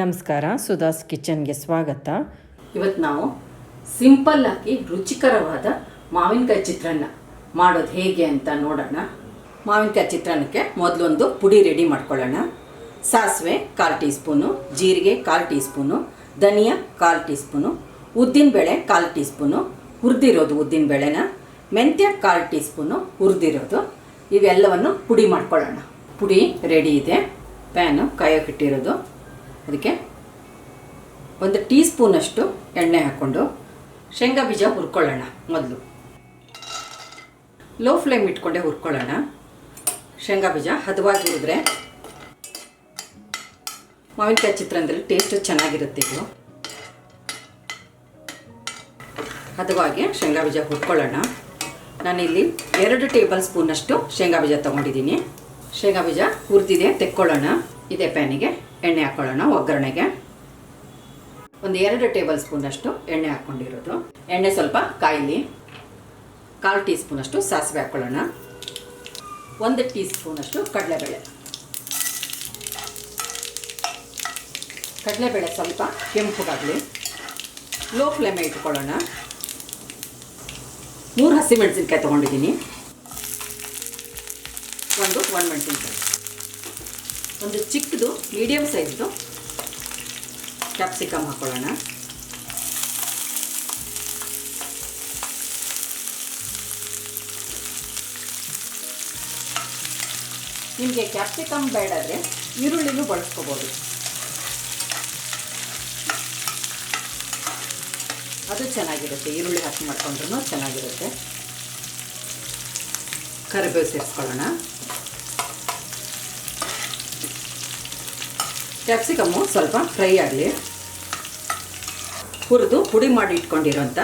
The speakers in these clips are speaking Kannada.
ನಮಸ್ಕಾರ ಸುಧಾಸ್ ಕಿಚನ್ಗೆ ಸ್ವಾಗತ. ಇವತ್ತು ನಾವು ಸಿಂಪಲ್ ಆಗಿ ರುಚಿಕರವಾದ ಮಾವಿನಕಾಯಿ ಚಿತ್ರಾನ್ನ ಮಾಡೋದು ಹೇಗೆ ಅಂತ ನೋಡೋಣ. ಮಾವಿನಕಾಯಿ ಚಿತ್ರಾನ್ನಕ್ಕೆ ಮೊದಲೊಂದು ಪುಡಿ ರೆಡಿ ಮಾಡ್ಕೊಳ್ಳೋಣ. ಸಾಸಿವೆ ಕಾಲು ಟೀ ಸ್ಪೂನು ಜೀರಿಗೆ ಕಾಲು ಟೀ ಸ್ಪೂನು ಧನಿಯಾ ಕಾಲು ಟೀ ಸ್ಪೂನು ಉದ್ದಿನಬೇಳೆ ಕಾಲು ಟೀ ಸ್ಪೂನು ಹುರಿದಿರೋದು ಉದ್ದಿನಬೇಳೆನ, ಮೆಂತ್ಯ ಕಾಲು ಟೀ ಸ್ಪೂನು ಹುರಿದಿರೋದು. ಇವೆಲ್ಲವನ್ನು ಪುಡಿ ಮಾಡ್ಕೊಳ್ಳೋಣ. ಪುಡಿ ರೆಡಿ ಇದೆ. ಪ್ಯಾನು ಕಾಯೋಕ್ಕಿಟ್ಟಿರೋದು ಅದಕ್ಕೆ ಒಂದು ಟೀ ಸ್ಪೂನಷ್ಟು ಎಣ್ಣೆ ಹಾಕ್ಕೊಂಡು ಶೇಂಗಾ ಬೀಜ ಹುರ್ಕೊಳ್ಳೋಣ ಮೊದಲು. ಲೋ ಫ್ಲೇಮ್ ಇಟ್ಕೊಂಡೆ ಹುರ್ಕೊಳ್ಳೋಣ. ಶೇಂಗಾ ಬೀಜ ಹದವಾಗಿ ಹುರಿದ್ರೆ ಮಾವಿನಕಾಯಿ ಚಿತ್ರಾನ್ನದಲ್ಲಿ ಟೇಸ್ಟು ಚೆನ್ನಾಗಿರುತ್ತೆ ಇದು. ಹದವಾಗಿ ಶೇಂಗಾ ಬೀಜ ಹುರ್ಕೊಳ್ಳೋಣ. ನಾನಿಲ್ಲಿ ಎರಡು ಟೇಬಲ್ ಸ್ಪೂನಷ್ಟು ಶೇಂಗಾ ಬೀಜ ತೊಗೊಂಡಿದ್ದೀನಿ. ಶೇಂಗಾ ಬೀಜ ಹುರಿದಿದೆ, ತೆಕ್ಕೊಳ್ಳೋಣ. ಇದೇ ಪ್ಯಾನಿಗೆ. ಎಣ್ಣೆ ಹಾಕೊಳ್ಳೋಣ ಒಗ್ಗರಣೆಗೆ. ಒಂದು ಎರಡು ಟೇಬಲ್ ಸ್ಪೂನಷ್ಟು ಎಣ್ಣೆ ಹಾಕ್ಕೊಂಡಿರೋದು ಎಣ್ಣೆ ಸ್ವಲ್ಪ ಕಾಯಿಲಿ. ಕಾಲು ಟೀ ಸ್ಪೂನಷ್ಟು ಸಾಸಿವೆ ಹಾಕ್ಕೊಳ್ಳೋಣ ಒಂದು ಟೀ ಸ್ಪೂನಷ್ಟು ಕಡಲೆಬೇಳೆ. ಕಡಲೆಬೇಳೆ ಸ್ವಲ್ಪ ಕೆಂಪುಗಾಗಲಿ. ಲೋ ಫ್ಲೇಮೇ ಇಟ್ಕೊಳ್ಳೋಣ. ಮೂರು ಹಸಿಮೆಣಸಿನ್ಕಾಯಿ ತೊಗೊಂಡಿದ್ದೀನಿ. ಒಂದು ಒಣಮೆಣಸಿನ್ಕಾಯಿ ಒಂದು ಚಿಕ್ಕದು ಮೀಡಿಯಮ್ ಸೈಜ್ದು ಕ್ಯಾಪ್ಸಿಕಮ್ ಹಾಕ್ಕೊಳ್ಳೋಣ ನಿಮಗೆ ಕ್ಯಾಪ್ಸಿಕಮ್ ಬೇಡಾದರೆ ಈರುಳ್ಳಿನೂ ಬಳಸ್ಕೋಬೋದು. ಅದು ಚೆನ್ನಾಗಿರುತ್ತೆ, ಈರುಳ್ಳಿ ಹಾಕಿ ಮಾಡ್ಕೊಂಡ್ರೂ ಚೆನ್ನಾಗಿರುತ್ತೆ. ಕರಿಬೇವು ಸೇರಿಸ್ಕೊಳ್ಳೋಣ. ಕ್ಯಾಪ್ಸಿಕಮ್ಮು ಸ್ವಲ್ಪ ಫ್ರೈ ಆಗಲಿ. ಹುರಿದು ಪುಡಿ ಮಾಡಿ ಇಟ್ಕೊಂಡಿರೋಂಥ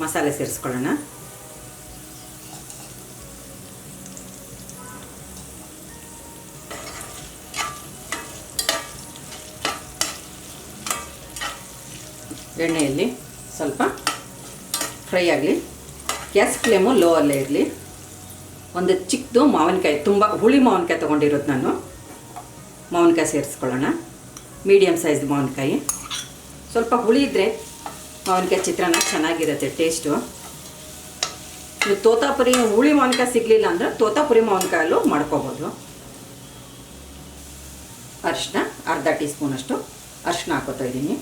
ಮಸಾಲೆ ಸೇರಿಸ್ಕೊಳ್ಳೋಣ. ಎಣ್ಣೆಯಲ್ಲಿ ಸ್ವಲ್ಪ ಫ್ರೈ ಆಗಲಿ. ಗ್ಯಾಸ್ ಫ್ಲೇಮು ಲೋ ಅಲ್ಲೇ ಇರಲಿ. ಒಂದು ಚಿಕ್ಕದು ಮಾವಿನಕಾಯಿ, ತುಂಬ ಹುಳಿ ಮಾವಿನಕಾಯಿ ತೊಗೊಂಡಿರೋದು ನಾನು. ಮಾವಿನಕಾಯಿ ಸೇರಿಸ್ಕೊಳ್ಳೋಣ. ಮೀಡಿಯಮ್ ಸೈಜ್ ಮಾವಿನಕಾಯಿ. ಸ್ವಲ್ಪ ಹುಳಿ ಇದ್ದರೆ ಮಾವಿನಕಾಯಿ ಚಿತ್ರಾನ್ನ ಚೆನ್ನಾಗಿರುತ್ತೆ ಟೇಸ್ಟು ನೀವು ತೋತಾಪುರಿ, ಹುಳಿ ಮಾವಿನಕಾಯಿ ಸಿಗಲಿಲ್ಲ ಅಂದರೆ ತೋತಾಪುರಿ ಮಾವಿನಕಾಯಲ್ಲೂ ಮಾಡ್ಕೋಬೋದು. ಅರಿಶಿನ ಅರ್ಧ ಟೀ ಸ್ಪೂನಷ್ಟು ಅರಿಶಿನ ಹಾಕೋತಾ ಇದ್ದೀನಿ.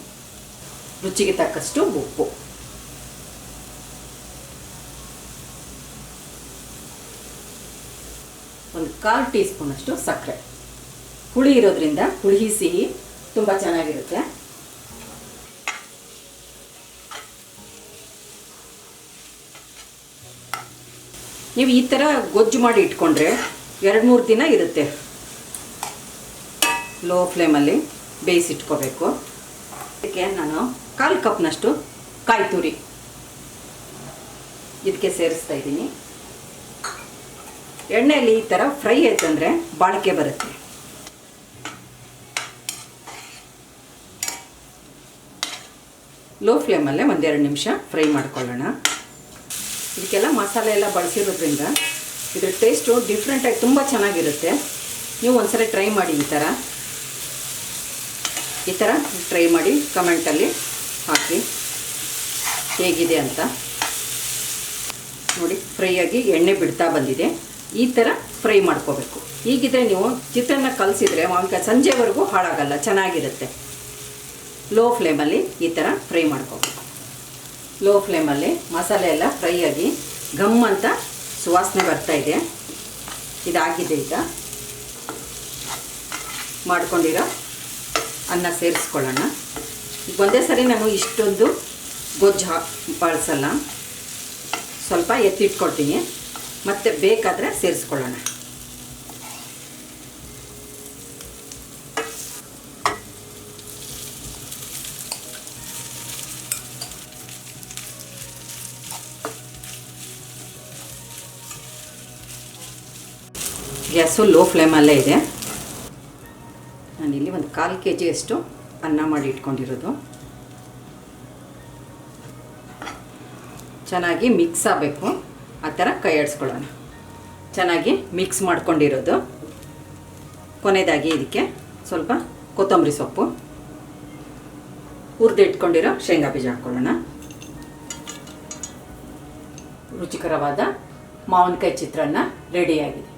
ರುಚಿಗೆ ತಕ್ಕಷ್ಟು ಉಪ್ಪು. ಒಂದು ಕಾಲು ಟೀ ಸ್ಪೂನಷ್ಟು ಸಕ್ಕರೆ. ಹುಳಿ ಇರೋದ್ರಿಂದ ಹುಳಿ ಸಿಹಿ ತುಂಬ ಚೆನ್ನಾಗಿರುತ್ತೆ. ನೀವು ಈ ಥರ ಗೊಜ್ಜು ಮಾಡಿ ಇಟ್ಕೊಂಡ್ರೆ ಎರಡು ಮೂರು ದಿನ ಇರುತ್ತೆ. ಲೋ ಫ್ಲೇಮಲ್ಲಿ ಬೇಯಿಸಿಟ್ಕೋಬೇಕು ಅದಕ್ಕೆ ನಾನು ಕಾಲು ಕಪ್ನಷ್ಟು ಕಾಯಿ ತುರಿ ಇದಕ್ಕೆ ಸೇರಿಸ್ತಾ ಇದ್ದೀನಿ. ಎಣ್ಣೆಯಲ್ಲಿ ಈ ಥರ ಫ್ರೈ ಆಯ್ತಂದರೆ ಬಾಳಿಕೆ ಬರುತ್ತೆ. ಲೋ ಫ್ಲೇಮಲ್ಲೇ ಒಂದೆರಡು ನಿಮಿಷ ಫ್ರೈ ಮಾಡ್ಕೊಳ್ಳೋಣ. ಇದಕ್ಕೆಲ್ಲ ಮಸಾಲೆ ಎಲ್ಲ ಬಳಸಿರೋದ್ರಿಂದ ಇದ್ರ ಟೇಸ್ಟು ಡಿಫ್ರೆಂಟಾಗಿ ತುಂಬ ಚೆನ್ನಾಗಿರುತ್ತೆ. ನೀವು ಒಂದ್ಸರಿ ಟ್ರೈ ಮಾಡಿ ಈ ಥರ ಈ ಥರ ಟ್ರೈ ಮಾಡಿ ಕಮೆಂಟಲ್ಲಿ ಹಾಕಿ ಹೇಗಿದೆ ಅಂತ. ನೋಡಿ ಫ್ರೈಯಾಗಿ ಎಣ್ಣೆ ಬಿಡ್ತಾ ಬಂದಿದೆ. ಈ ಥರ ಫ್ರೈ ಮಾಡ್ಕೋಬೇಕು. ಹೀಗಿದ್ರೆ ನೀವು ಚಿತ್ರಾನ್ನ ಕಲಸಿದ್ರೆ ಮಾವಿನಕಾಯಿ ಸಂಜೆವರೆಗೂ ಹಾಳಾಗಲ್ಲ, ಚೆನ್ನಾಗಿರುತ್ತೆ. ಲೋ ಫ್ಲೇಮಲ್ಲಿ ಈ ಥರ ಫ್ರೈ ಮಾಡ್ಕೋಬೇಕು. ಲೋ ಫ್ಲೇಮಲ್ಲಿ ಮಸಾಲೆ ಎಲ್ಲ ಫ್ರೈ ಆಗಿ ಗಮ್ ಅಂತ ಸುವಾಸನೆ ಬರ್ತಾ ಇದೆ. ಇದಾಗಿದೆ ಈಗ. ಮಾಡ್ಕೊಂಡಿರೋ ಅನ್ನ ಸೇರಿಸ್ಕೊಳ್ಳೋಣ. ಈಗ ಒಂದೇ ಸರಿ ನಾನು ಇಷ್ಟೊಂದು ಗೊಜ್ಜು ಬಳಸಲ್ಲ. ಸ್ವಲ್ಪ ಎತ್ತಿಟ್ಕೊಳ್ತೀನಿ. ಮತ್ತು ಬೇಕಾದರೆ ಸೇರಿಸ್ಕೊಳ್ಳೋಣ. ಗ್ಯಾಸು ಲೋ ಫ್ಲೇಮಲ್ಲೇ ಇದೆ. ನಾನಿಲ್ಲಿ ಒಂದು ಕಾಲು ಕೆ ಜಿಯಷ್ಟು ಅನ್ನ ಮಾಡಿ ಇಟ್ಕೊಂಡಿರೋದು. ಚೆನ್ನಾಗಿ ಮಿಕ್ಸ್ ಆಗಬೇಕು. ಆ ಥರ ಕೈ ಆಡಿಸ್ಕೊಳ್ಳೋಣ ಚೆನ್ನಾಗಿ ಮಿಕ್ಸ್ ಮಾಡ್ಕೊಂಡಿರೋದು. ಕೊನೆಯದಾಗಿ ಇದಕ್ಕೆ ಸ್ವಲ್ಪ ಕೊತ್ತಂಬರಿ ಸೊಪ್ಪು. ಹುರಿದಿಟ್ಕೊಂಡಿರೋ ಶೇಂಗಾ ಬೀಜ ಹಾಕ್ಕೊಳ್ಳೋಣ. ರುಚಿಕರವಾದ ಮಾವಿನಕಾಯಿ ಚಿತ್ರಾನ್ನ ರೆಡಿಯಾಗಿದೆ.